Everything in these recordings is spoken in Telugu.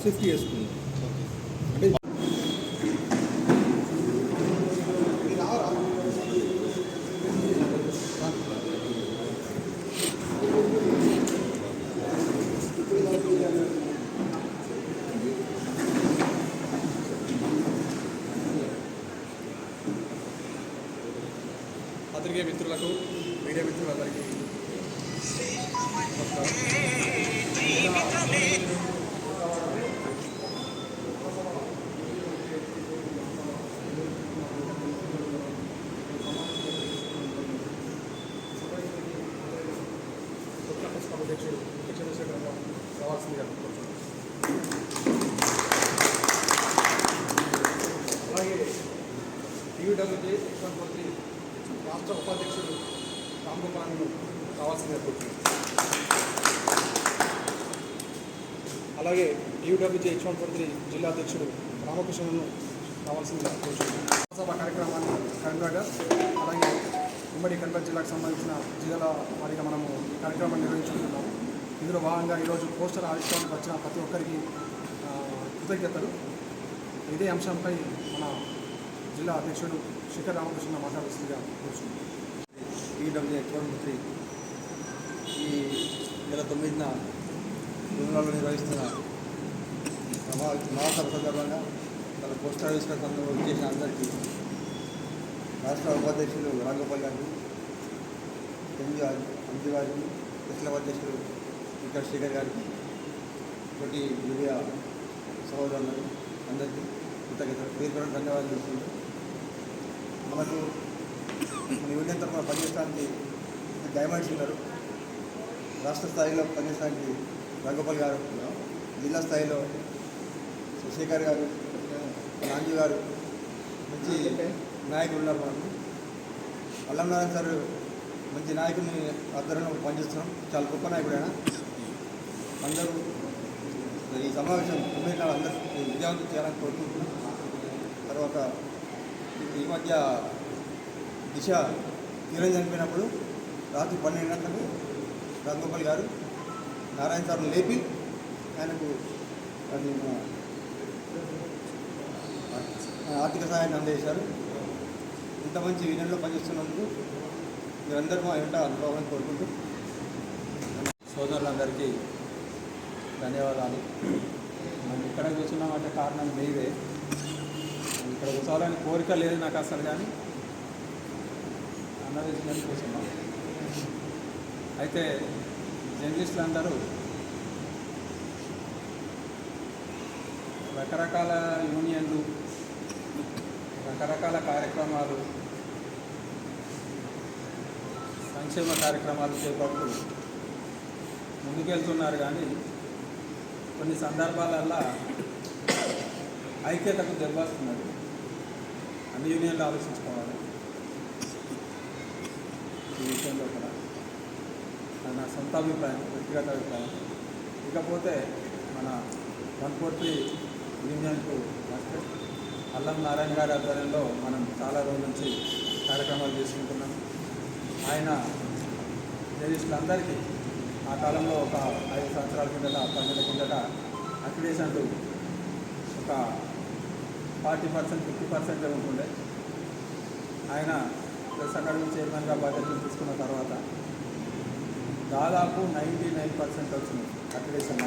CPS టీయూడబ్ల్యూజే ఎక్స్వన్ మంత్రి జిల్లా అధ్యక్షుడు రామకృష్ణను కావాల్సిందిగా కోరుచున్నాను. సభ కార్యక్రమాన్ని కరీంనగర్ అలాగే ఉమ్మడి కరీంనగర్ జిల్లాకు సంబంధించిన జిల్లాల వారిగా మనము ఈ కార్యక్రమాన్ని నిర్వహించుకుంటున్నాము. ఇందులో భాగంగా ఈరోజు పోస్టర్ ఆవిష్కరణకు వచ్చిన ప్రతి ఒక్కరికి కృతజ్ఞతలు. ఇదే అంశంపై మన జిల్లా అధ్యక్షుడు శిఖర్ రామకృష్ణ మాట్లాడాల్సిందిగా కోరుచున్నాను. ఈడబ్ల్యూ ఎక్స్పోర్ట్ మంత్రి ఈ నెల తొమ్మిదిన గురువులలో నిర్వహిస్తున్న మా మహాసభ సందర్భంగా తన పోస్ట్ ఆఫీస్ సందర్భంగా వచ్చేసిన అందరికీ రాష్ట్ర ఉపాధ్యక్షులు రాఘగోపాల్ గారు ఎంజీ అంజు గారు కృష్ణ ఉపాధ్యక్షులు వికాస్ శేఖర్ గారికి ఒకటి మీడియా సహోదరులు అందరికీ కృతజ్ఞతలు. పేరు కూడా ధన్యవాదాలు తెలుపుకుంటూ మనకు మన యూనియన్ తరఫున పనిచేయడానికి డైమండ్స్ ఉన్నారు. రాష్ట్ర స్థాయిలో పనిచేయడానికి రాఘోపాల్ గారు జిల్లా స్థాయిలో శేఖర్ గారు గాంధీ గారు మంచి నాయకులు ఉన్నారు మనకు అల్లం నారాయణ సార్ మంచి నాయకుని ఆధ్వర్యంలో పనిచేస్తున్నాం. చాలా గొప్ప నాయకుడు ఆయన. అందరూ ఈ సమావేశం తొమ్మిది అందరూ విజయవంతం చేయాలని కోరుకుంటున్నాం. తర్వాత ఈ మధ్య దిశ తీరం చనిపోయినప్పుడు రాత్రి పన్నెండు గంటలకు రాజగోపాల్ గారు నారాయణ సార్ను లేపి ఆయనకు అది ఆర్థిక సహాయాన్ని అందజేశారు ఇంత మంచి యూనియన్లో పనిచేస్తున్నందుకు మీరందరూ మా వెంట అనుభవాన్ని కోరుకుంటూ సోదరులందరికీ ధన్యవాదాలు. మనం ఇక్కడ కూర్చున్నామంటే కారణం మీదే. ఇక్కడ కూర్చోవాలని కోరిక లేదు నాకు అసలు కానీ. అన్నదేశంలో కూర్చున్నాం. అయితే జర్నలిస్టులు అందరూ రకరకాల యూనియన్లు రకరకాల కార్యక్రమాలు సంక్షేమ కార్యక్రమాలు చేపడుతూ ముందుకెళ్తున్నారు కానీ కొన్ని సందర్భాలల్లో ఐక్యతకు దెబ్బస్తున్నది అన్ని యూనియన్లు ఆలోచించుకోవాలి. ఈ విషయంలో కూడా అది నా సొంత అభిప్రాయం వ్యక్తిగత అభిప్రాయం. ఇకపోతే మన వన్ ఫోర్ త్రీ యూనియన్కు అల్లం నారాయణ గారి ఆధ్వర్యంలో మనం చాలా రోజుల నుంచి కార్యక్రమాలు చేసుకుంటున్నాం. ఆయన జర్నలిస్టులందరికీ ఆ కాలంలో ఒక ఐదు సంవత్సరాల కిందట పన్నెండు కిందట అక్రిడేషన్లు ఒక ఫార్టీ పర్సెంట్ ఫిఫ్టీ పర్సెంట్ ఉంటుండే ఆయన ప్రెస్ అకాడమీ చైర్మన్గా బాధ్యతలు తీసుకున్న తర్వాత దాదాపు నైంటీ నైన్ పర్సెంట్ వచ్చింది అక్రిడేషన్.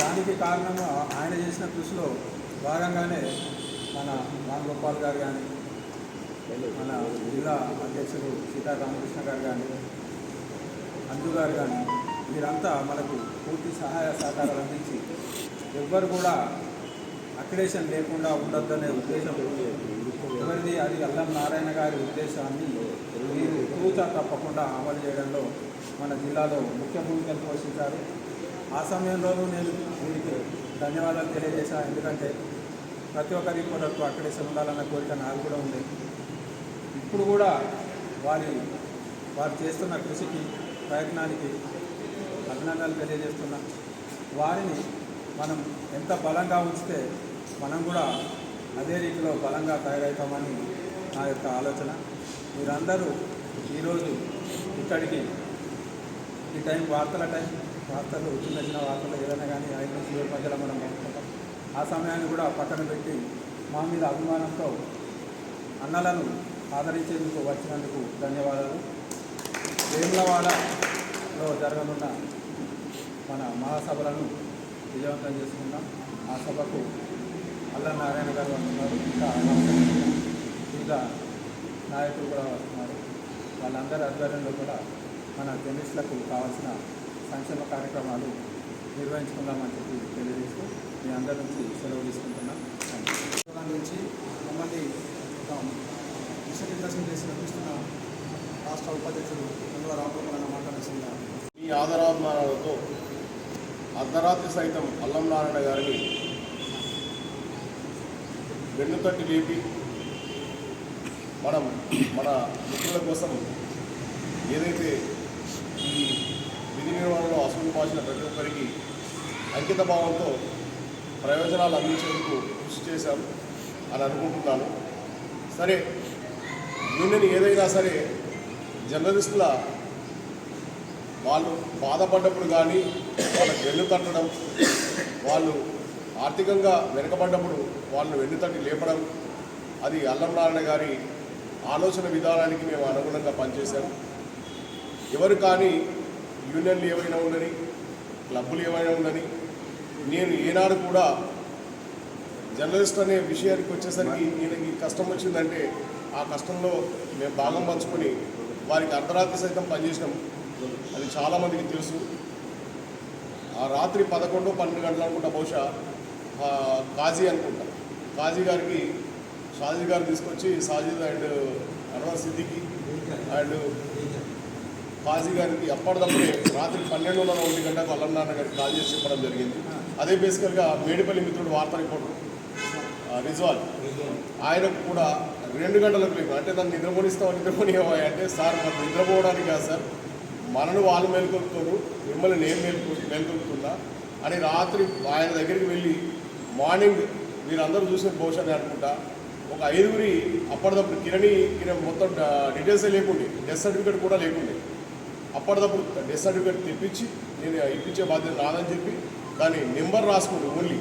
దానికి కారణము ఆయన చేసిన కృషిలో భాగంగానే మన రామ్ గోపాల్ గారు కానీ మన జిల్లా అధ్యక్షుడు సీతారామకృష్ణ గారు కానీ అంజు గారు కానీ వీరంతా మనకు పూర్తి సహాయ సహకారాలు అందించి ఎవ్వరు కూడా అక్రిడేషన్ లేకుండా ఉండొద్దనే ఉద్దేశం ఎవరిది అది అల్లం నారాయణ గారి ఉద్దేశాన్ని వీరు తూచా తప్పకుండా అమలు చేయడంలో మన జిల్లాలో ముఖ్య భూమికను పోషించారు. ఆ సమయంలోనూ నేను వీరికి ధన్యవాదాలు తెలియజేశాను ఎందుకంటే ప్రతి ఒక్కరి కొరకు అక్కడేసి ఉండాలన్న కోరిక నాకు కూడా ఉంది. ఇప్పుడు కూడా వారి వారు చేస్తున్న కృషికి ప్రయత్నానికి అభినందనలు తెలియజేస్తున్నా. వారిని మనం ఎంత బలంగా ఉంచితే మనం కూడా అదే రీతిలో బలంగా తయారవుతామని నా యొక్క ఆలోచన. మీరందరూ ఈరోజు ఇక్కడికి ఈ టైం వార్తల టైం వార్తలు చిన్న చిన్న వార్తలు ఏదైనా కానీ ఐదు ఏడు మధ్యలో మనం మాట్లాడతాం. ఆ సమయాన్ని కూడా పక్కన పెట్టి మా మీద అభిమానంతో అన్నలను ఆదరించేందుకు వచ్చినందుకు ధన్యవాదాలు. వేములవాడలో జరగనున్న మన మహాసభలను విజయవంతం చేసుకుందాం. ఆ సభకు అల్ల నారాయణ గారు వస్తున్నారు. ఇంకా వివిధ నాయకులు కూడా వస్తున్నారు. వాళ్ళందరి ఆధ్వర్యంలో కూడా మన జర్నలిస్టులకు కావాల్సిన సంక్షేమ కార్యక్రమాలు నిర్వహించుకుందామని చెప్పి తెలియజేస్తూ మీ అందరి నుంచి సెలవు తీసుకుంటున్నాం. దాని నుంచి మమ్మల్ని ఒక ఇండస్ట్రీ చేసి నడిపిస్తున్న రాష్ట్ర ఉపాధ్యక్షుడు గంగుల రామగోపాలన్న మాట్లాడాల్సిందిగా ఈ ఆదరాభిమానాలతో అర్ధరాత్రి సైతం అల్లం నారాయణ గారిని వెన్నుతట్టి లేపి మనం మన మిత్రుల కోసం ఏదైతే ఈ విధి నిర్వహణలో అసలు పాసిన ప్రతి ఒక్కరికి అంకిత భావంతో ప్రయోజనాలు అందించేందుకు కృషి చేశాం అని అనుకుంటున్నాను. సరే యూనియన్ ఏదైనా సరే జర్నలిస్టుల వాళ్ళు బాధపడ్డప్పుడు కానీ వాళ్ళ వెన్ను తట్టడం వాళ్ళు ఆర్థికంగా వెనుకబడ్డప్పుడు వాళ్ళని వెన్ను తట్టి లేపడం అది అల్లం నారాయణ గారి ఆలోచన విధానానికి మేము అనుగుణంగా పనిచేశాము ఎవరు కానీ యూనియన్లు ఏమైనా ఉండని క్లబ్బులు ఏమైనా ఉండని నేను ఏనాడు కూడా జర్నలిస్ట్ అనే విషయానికి వచ్చేసరికి ఈయనకి కష్టం వచ్చిందంటే ఆ కష్టంలో మేము భాగం పంచుకొని వారికి అర్ధరాత్రి సైతం పనిచేసినాం. అది చాలామందికి తెలుసు. ఆ రాత్రి పదకొండు పన్నెండు గంటలు అనుకుంటా బహుశా కాజీ అనుకుంటా. కాజీ గారికి షాజీ గారు తీసుకొచ్చి సాజిద్ అండ్ అన్వర్ సిద్దికి అండ్ బాజీ గారికి అప్పటిదప్పుడే రాత్రి పన్నెండున్నర ఒంటి గంటకు అల్లం గారికి కాల్ చేసి చెప్పడం జరిగింది. అదే బేసికల్గా మేడిపల్లి మిత్రుడు వార్తా రిపోర్టర్ రిజ్వాల్. ఆయనకు కూడా రెండు గంటలకు లేవు అంటే నన్ను నిద్రపోనిస్తావు నిద్రపోనివ్వ అంటే సార్ మరి నిద్రపోవడానికి కాదు సార్. మనను వాళ్ళు మేల్కొల్పుతారు మిమ్మల్ని నేను మేల్కొ మేల్కొల్పుతున్నా. అని రాత్రి ఆయన దగ్గరికి వెళ్ళి మార్నింగ్ మీరందరూ చూసిన బహుశా అనుకుంటా ఒక ఐదుగురి అప్పటిదప్పుడు కిరణి కిరణ్ మొత్తం డీటెయిల్సే లేకుండే డెత్ సర్టిఫికేట్ కూడా లేకుండే. అప్పటిదప్పుడు డెత్ సర్టిఫికేట్ తెప్పించి నేను ఇప్పించే బాధ్యత రాదని చెప్పి దాని నెంబర్ రాసుకుని ఓన్లీ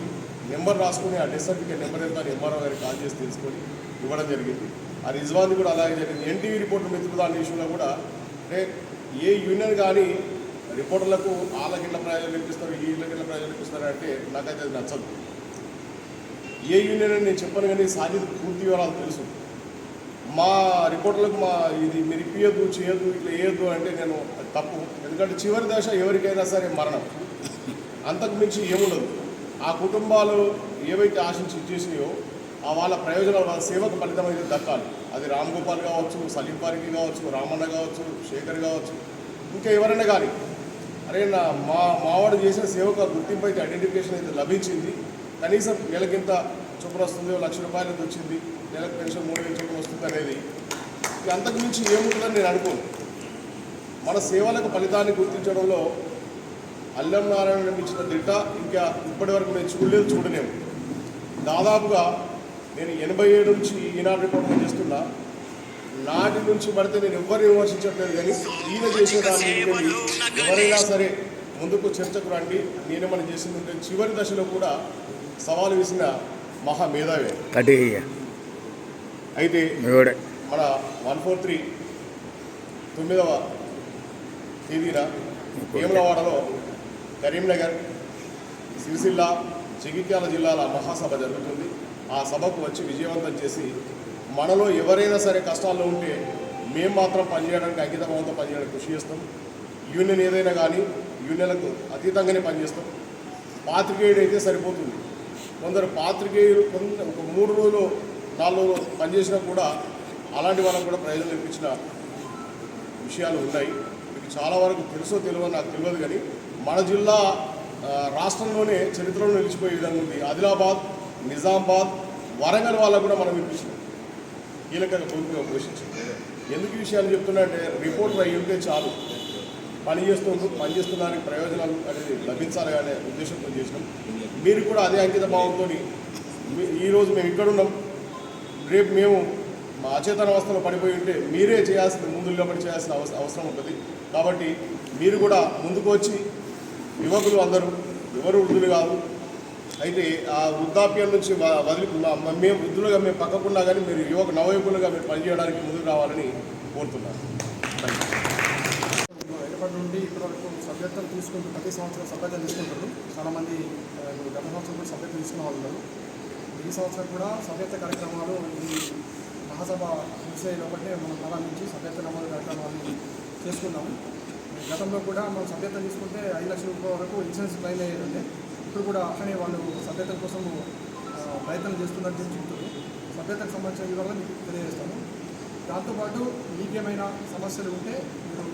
నెంబర్ రాసుకుని ఆ డెత్ సర్టిఫికేట్ నెంబర్ ఎంత అని ఎంఆర్ఓ గారికి కాల్ చేసి తెలుసుకొని ఇవ్వడం జరిగింది. ఆ రిజ్వాన్ కూడా అలాగే జరిగింది. ఎన్టీవీ రిపోర్టర్ మిత్రులు దాని విషయంలో కూడా అంటే ఏ యూనియన్ కానీ రిపోర్టర్లకు వాళ్ళకి ఇట్లా ప్రయోజనం ఇప్పిస్తారు ఇళ్ళ ఇట్లా ప్రయోజనం ఇప్పిస్తారు అంటే నాకైతే అది నచ్చదు. ఏ యూనియన్ అని నేను చెప్పను కానీ సాధ్యత పూర్తి వివరాలు తెలుసు. మా రిపోర్ట్లకు మా ఇది మీరు ఇప్పియద్దు చేయొద్దు ఇట్లా వేయద్దు అంటే నేను అది తప్పు. ఎందుకంటే చివరి దశ ఎవరికైనా సరే మరణం. అంతకు మించి ఏముండదు. ఆ కుటుంబాలు ఏవైతే ఆశించి ఇచ్చేసినాయో ఆ వాళ్ళ ప్రయోజనాలు వాళ్ళ సేవకు ఫలితం అయితే దక్కాలి. అది రామ్ గోపాల్ కావచ్చు సలీం పార్కి కావచ్చు రామన్న కావచ్చు శేఖర్ కావచ్చు ఇంకా ఎవరైనా కానీ. అరే నా మా మావాడు చేసిన సేవకు గుర్తింపు అయితే ఐడెంటిఫికేషన్ అయితే లభించింది. కనీసం నెలకింత చొప్పున వస్తుంది లక్ష రూపాయలు వచ్చింది నెలకు పెన్షన్ మూడు వేల చొప్పున వస్తుంది అనేది. అంతకు మించి ఏముంటుందని నేను అనుకోను. మన సేవలకు ఫలితాన్ని గుర్తించడంలో అల్లం నారాయణ ఇచ్చిన దిట్ట ఇంకా ఇప్పటి వరకు నేను చూడలేదు చూడలేము దాదాపుగా నేను ఎనభై ఏడు నుంచి ఈనాడు రిపోర్ట్ చేస్తున్నా. నాటి నుంచి పడితే నేను ఎవరిని విమర్శించట్లేదు కానీ ఈయన చేసిన దాన్ని ఎవరైనా సరే ముందుకు చర్చకు రండి నేనేమన్నా చేసింది ఉంటే చివరి దశలో కూడా సవాలు వేసిన మహా మేధావే అయితే మన వన్ ఫోర్ త్రీ తొమ్మిదవ తేదీన వేములవాడలో కరీంనగర్ సిరిసిల్ల జగిత్యాల జిల్లాల మహాసభ జరుగుతుంది. ఆ సభకు వచ్చి విజయవంతం చేసి మనలో ఎవరైనా సరే కష్టాల్లో ఉంటే మేము మాత్రం పనిచేయడానికి అంకితభావంతో పనిచేయడానికి కృషి చేస్తాం. యూనియన్ ఏదైనా కానీ యూనియన్లకు అతీతంగానే పనిచేస్తాం. పాత్రికేయుడు అయితే సరిపోతుంది. కొందరు పాత్రికేయులు కొంత ఒక మూడు రోజులు నాలుగు రోజులు పనిచేసినా కూడా అలాంటి వాళ్ళకు కూడా ప్రయోజనం ఇప్పించిన విషయాలు ఉన్నాయి. మీకు చాలా వరకు తెలుసో తెలియదో నాకు తెలియదు కానీ మన జిల్లా రాష్ట్రంలోనే చరిత్రలో నిలిచిపోయే విధంగా ఉంది. ఆదిలాబాద్ నిజామాబాద్ వరంగల్ వాళ్ళకు కూడా మనం ఇప్పించినాం. కీలకంగా భూమిక పోషించింది ఎందుకు ఈ విషయాలు చెప్తున్నా అంటే రిపోర్టర్ అయ్యి ఉంటే చాలు. పని చేస్తుండ్రు పని చేస్తున్నారు ప్రయోజనాలు అనేది లభించాలి అనే ఉద్దేశంతో చేసినాం. మీరు కూడా అదే అంకిత భావంతో ఈరోజు మేము ఇక్కడ ఉన్నాం. రేపు మేము మా అచేతన అవస్థలో పడిపోయి ఉంటే మీరే చేయాల్సిన ముందు నిలబడి చేయాల్సిన అవస- అవసరం ఉంటుంది. కాబట్టి మీరు కూడా ముందుకు వచ్చి యువకులు అందరూ ఎవరు వృద్ధులు కాదు అయితే ఆ వృద్ధాప్యం నుంచి వదిలి మా- మేము వృద్ధులుగా మేము పక్కకున్నా కానీ మీరు యువక నవయుకులుగా మీరు పనిచేయడానికి ముందుకు రావాలని కోరుతున్నాను. ఇప్పటి నుండి ఇప్పటి వరకు సభ్యత్వం తీసుకుంటూ ప్రతి సంవత్సరం సభ్యత్వం తీసుకుంటారు. చాలామంది గత సంవత్సరం కూడా సభ్యత్వం తీసుకున్న వాళ్ళు ఉన్నారు. ఈ సంవత్సరం కూడా సభ్యత్వ కార్యక్రమాలు ఈ మహాసభ ముగిసే లోపలే మనం ప్రారంభించి సభ్యత్వ నమోదు కార్యక్రమాన్ని చేసుకున్నాము గతంలో కూడా మనం సభ్యత్వం తీసుకుంటే ఐదు లక్షల రూపాయల వరకు ఇన్సూరెన్స్ క్లెయిమ్ అయ్యేదంటే ఇప్పుడు కూడా అట్లనే వాళ్ళు సభ్యత్వం కోసం ప్రయత్నం చేస్తున్నట్టు చెప్తున్నారు. సభ్యతకు సంబంధించిన వివరాలు మీకు తెలియజేస్తాను. దాంతోపాటు మీకేమైనా సమస్యలు ఉంటే మీరు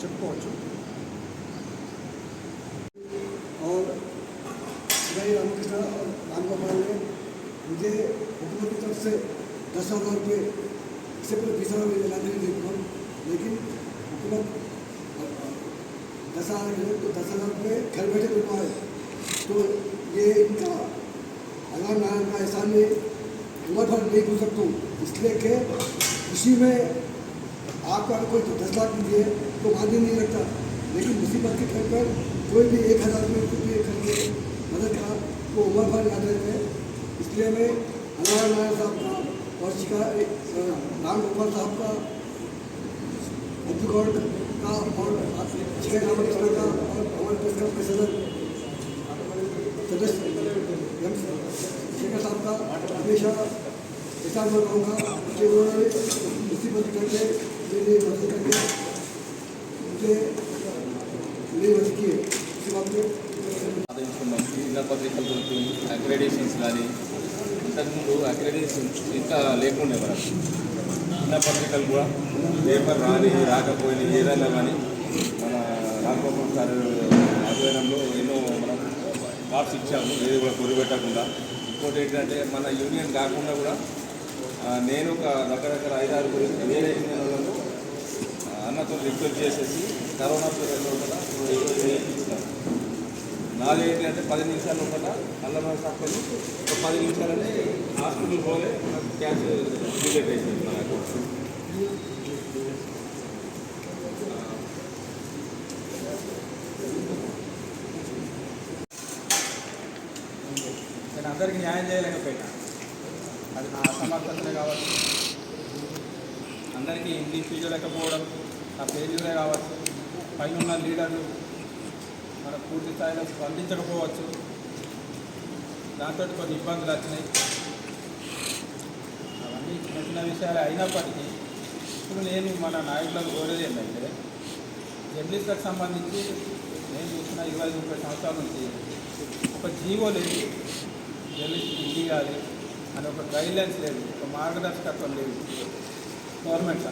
చెప్పుకోవచ్చు और श्री रामकृष्ण और राम गोपाल ने मुझे हुकूमत की तरफ से दस हजार रुपये इससे पहले बीस हजार रुपये दिलाते थे देखो लेकिन हुकूमत दस हजार मिले तो दस हजार रुपये घर बैठे मिल पाए तो ये इनका अल्लाह नारायण का एहसान में उम्र भर नहीं भूल सकता हूँ इसलिए कि खुशी में आपको अगर कोई दस लाख दीजिए तो मान्य नहीं लगता। लेकिन मुसीबत के घर पर कोई भी एक हज़ार रुपये कुछ भी करके मदद का वो उम्र भर याद रहते हैं। इसलिए मैं अल्लाह नारायण साहब का और शिका राम गोपाल साहब का अब्दुल का और शिका रामकृष्ण का और हमारे प्रेस के सदस्य शेखर साहब का हमेशा పత్రికలు చెరువులోని అక్రెడిషన్స్ కానీ ఇంతకుముందు అక్రెడిషన్స్ ఇంకా లేకుండే మనకు చిన్న పత్రికలు కూడా పేపర్ రాని రాకపోయినా ఏదైనా కానీ మన రామబాబు సార్ ఆధ్వర్యంలో ఎన్నో మనం వాప్స్ ఇచ్చాము ఏది కూడా కొరిపెట్టకుండా ఇంకోటి ఏంటంటే మన యూనియన్ కాకుండా కూడా నేను ఒక రకరకాల ఐదారు గురించి వేరే ఇంజనీర్లను అన్నతో రిక్వెస్ట్ చేసేసి కరోనా పీరియడ్లో కూడా నాలుగు నాది ఏంటంటే పది నిమిషాల లోపల అల్లం తక్కువ ఒక పది నిమిషాలనే హాస్పిటల్ పోలే క్యాష్ డిలీట్ అయిపోయింది మన అకౌంట్ నేను అందరికీ న్యాయం చేయలేకపోయినా అది నా సమర్థతనే కావచ్చు అందరికీ చేయలేకపోవడం లేకపోవడం నా పేరులే కావచ్చు పైన ఉన్న లీడర్లు మన పూర్తి స్థాయిలో స్పందించకపోవచ్చు. దాంతో కొన్ని ఇబ్బందులు వచ్చినాయి. అవన్నీ చిన్న చిన్న విషయాలు అయినప్పటికీ ఇప్పుడు నేను మన నాయకులకు కోరేది ఏంటంటే జర్నలిస్ట్లకు సంబంధించి నేను చూసిన ఇరవై ముప్పై సంవత్సరాల నుంచి ఒక జీవో లేదు జర్నలిస్ట్ ఇది ఇవ్వాలి అని ఒక గైడ్లైన్స్ లేదు ఒక మార్గదర్శకత్వం లేదు గవర్నమెంట్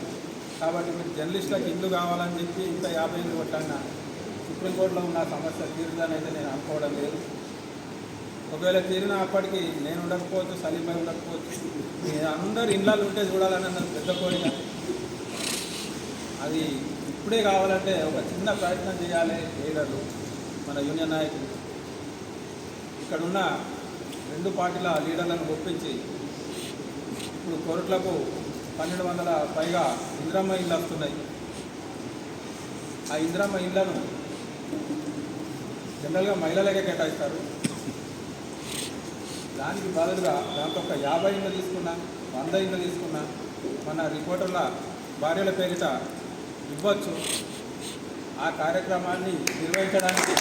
కాబట్టి మీరు జర్నలిస్టులకు ఇల్లు కావాలని చెప్పి ఇంత యాభై ఏళ్ళు కొట్టాక సుప్రీంకోర్టులో ఉన్న సమస్య తీరుదని అయితే నేను అనుకోవడం లేదు. ఒకవేళ తీరిన అప్పటికి నేను ఉండకపోవచ్చు సలీం భాయ్ ఉండకపోవచ్చు. అందరు ఇళ్ళలో ఉంటే చూడాలని అన్నది పెద్ద కోరిక. అది ఇప్పుడే కావాలంటే ఒక చిన్న ప్రయత్నం చేయాలి లీడర్లు మన యూనియన్ నాయకులు. ఇక్కడున్న రెండు పార్టీల లీడర్లను ఒప్పించి ఇప్పుడు కోర్టులకు పన్నెండు వందల పైగా ఇంద్రమ్మ ఇళ్ళు వస్తున్నాయి. ఆ ఇంద్రమ్మ ఇళ్ళను జనరల్గా మహిళలకే కేటాయిస్తారు. దానికి బదులుగా దాంట్లో ఒక యాభై ఇండ్లు తీసుకున్నా వంద ఇండ్లు తీసుకున్నా మన రిపోర్టర్ల భార్యల పేరిట ఇవ్వచ్చు. ఆ కార్యక్రమాన్ని నిర్వహించడానికి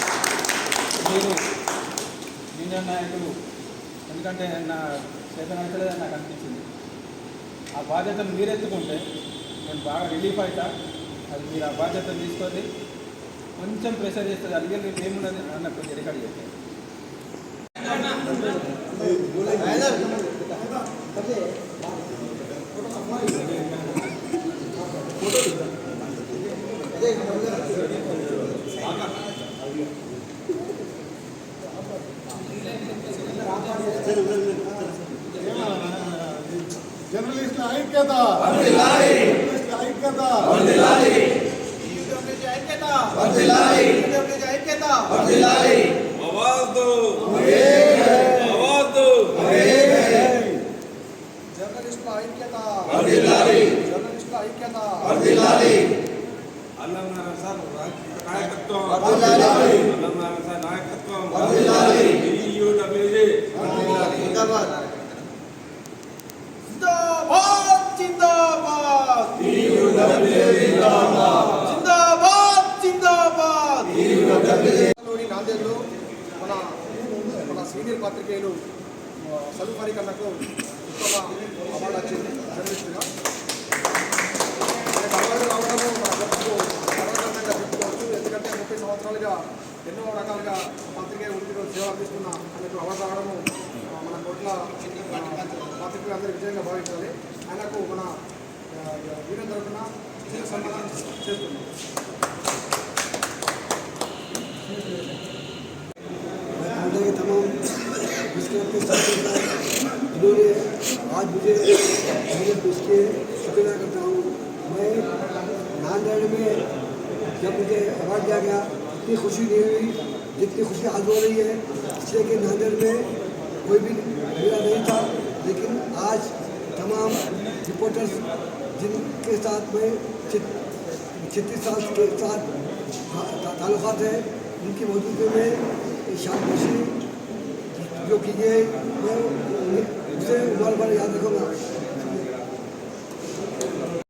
మీరు యూనియన్ నాయకులు ఎందుకంటే నా చేతనైతలేదని నాకు అనిపించింది. ఆ బాధ్యతను మీరెత్తుకుంటే నేను బాగా రిలీఫ్ అవుతా అది మీరు ఆ బాధ్యతను తీసుకొని కొంచెం ప్రెషర్ చేస్తుంది అడిగే మీకు ఏమున్నది అన్న కొంచెం రికార్డ్ చేస్తే జర్నలిస్టుల ఐక్యత జర్నలిస్టుల शुक्रिया करता हूँ मैं नांदेड़ में जब मुझे अवार्ड दिया गया इतनी खुशी नहीं हुई जितनी खुशी आज हो रही है इसलिए कि नांदेड़ में कोई भी मेरा नहीं था लेकिन आज तमाम रिपोर्टर्स जिनके साथ मैं छत्तीस साल के साथ ताल्लुकात है उनकी मौजूदगी में शानशी जो की गई मैं उसे उम्र भर याद रखूँगा